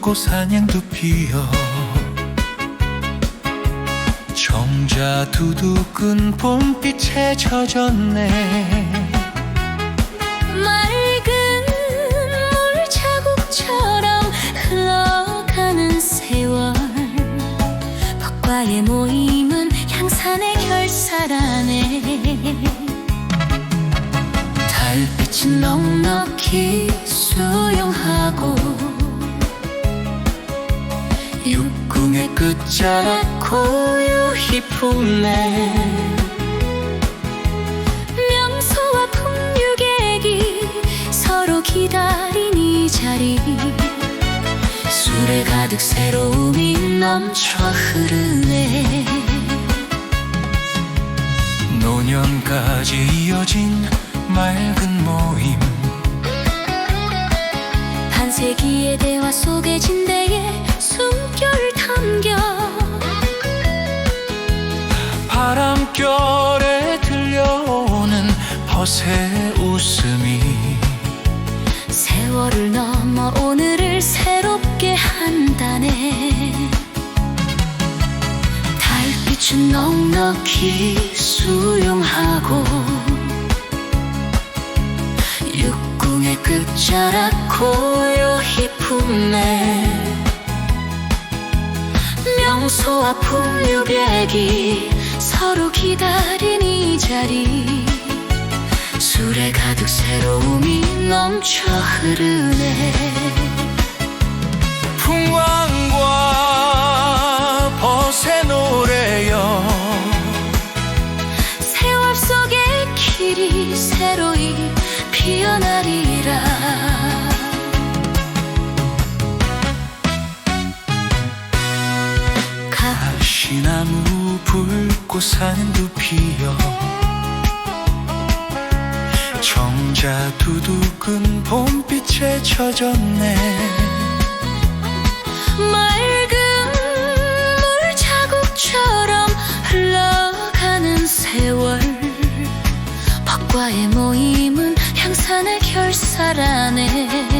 꽃사냥도 피어. 정자 두둑은 봄빛에 젖었네. 맑은 물자국처럼 흘러가는 세월. 벚과의 모임은 향산의 결사라네. 달빛이 넉넉히 끝자락 고요히 품네 명소와 풍류객이 서로 기다린 이 자리. 술에 가득 새로움이 넘쳐 흐르네. 노년까지 이어진 맑은 모임. 반세기의 대화 속에 진대 바람결에 들려오는 벗의 웃음이 세월을 넘어 오늘을 새롭게 한다네. 달빛은 넉넉히 수용하고 육궁의 끝자락 고요히 품네 명소와 풍류객이 서로 기다린 이 자리. 술에 가득 새로움이 넘쳐 흐르네. 풍광과 벗의 노래여. 세월 속의 길이 새로이 피어나리 먹고 사는 두피요 정자 두둑은 봄빛에 젖었네. 맑은 물 자국처럼 흘러가는 세월. 벚과의 모임은 향산의 결사라네.